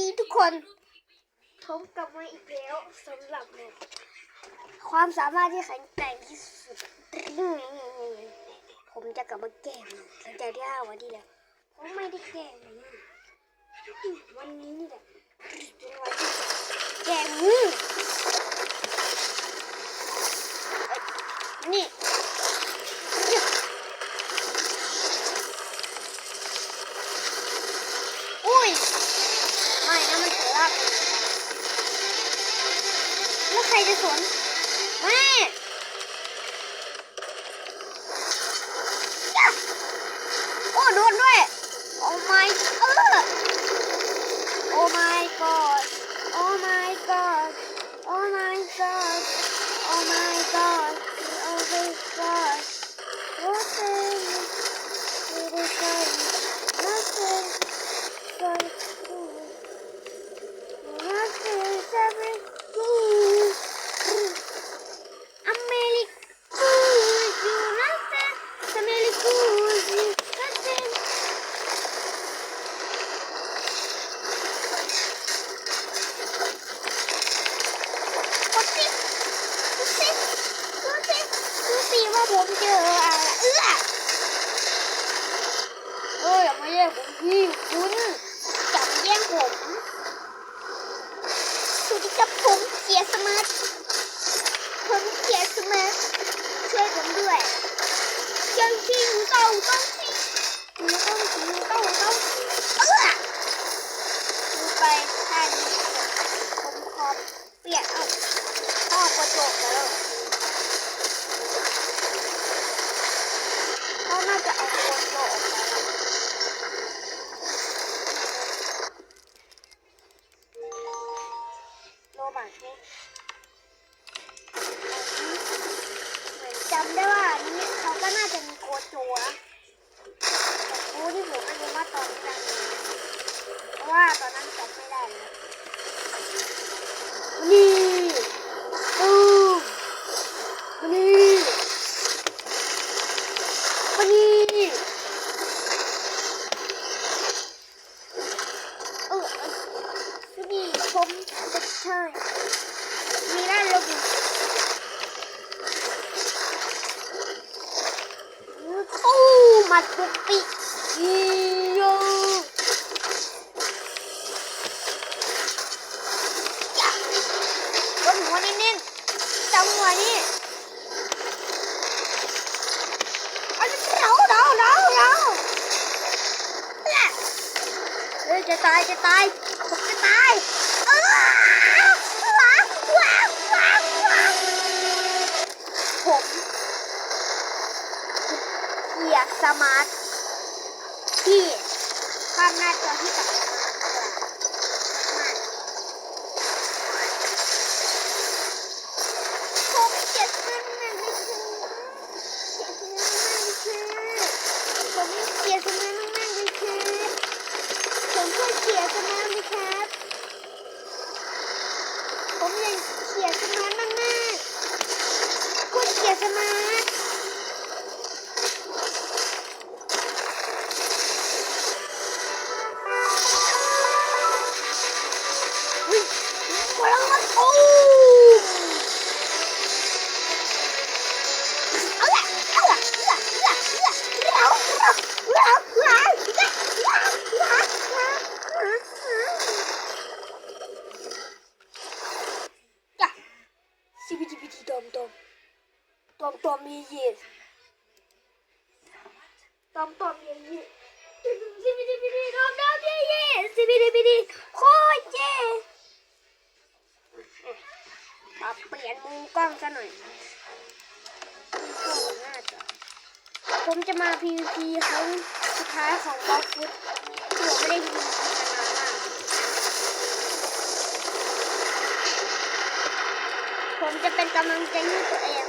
ดีทุกคนผมกลับมาอีกแล้วสำหรับเนี่ยความสามารถที่แข็งแกร่งที่สุด ผมจะกลับมาแก้มหลังจากที่ห้าวันที่แล้วผมไม่ได้แก้มวันนี้นี่แหละเป็นวันที่แก้มนี่อุ้ย ไม่นะมันเถือกแล้วใครจะสนแม่ยับโอ้โดนด้วย โอ้ my เออโอ้ my god โอ้ my god โอ้ my god โอ้ my god โอ้ my god nothing it is fine nothing but nothing is ever good America you nothing America you nothing กดสิดูสิดูสิดูสิว่า ผมเจออะไรเอื้อเอออย่ามาแย่งผมพี่คุณจับแย่งผมสวัสดีครับผมเกียสมาร์ทผมเกียสมาร์ทช่วยผมด้วยเจ้าที่หนูเต่าต้องสิหนูต้องสิหนูเต่าต้องเอื้อดูไปท่านี้ผมขอเปลี่ยนเอาออกระจกแล้ว ก็น่าจะเอากระจกออกไปแล้วโรบัตนี่เหมือนจำได้ว่านนี้เขาก็น่าจะมีโกโจนะแต่กูที่ผมอนุมัติตอนกลางเพราะว่าตอนนั้นจำไม่ได้เลย จังหวะนี้เอาเดาเดาเดาเดาเฮ้ยจะตายจะตายผมจะตาย มาร์ทที่ภาพหน้าจอที่ตัดมากผมเกลียดมันมาก ดอมดอมเย่เย่ดอมดอมเย่เย่สิบิดิบิดิดอมดอมเย่เย่สิบิดิบิดิโคตรเย่มาเปลี่ยนมุมกล้องซะหน่อยผมจะมา PVP ครั้งสุดท้ายของบล็อกฟุตผมไม่ได้ PVP มานานมากผมจะเป็นกำลังใจให้ตัวเอง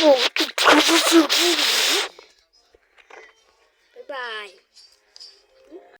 โอ้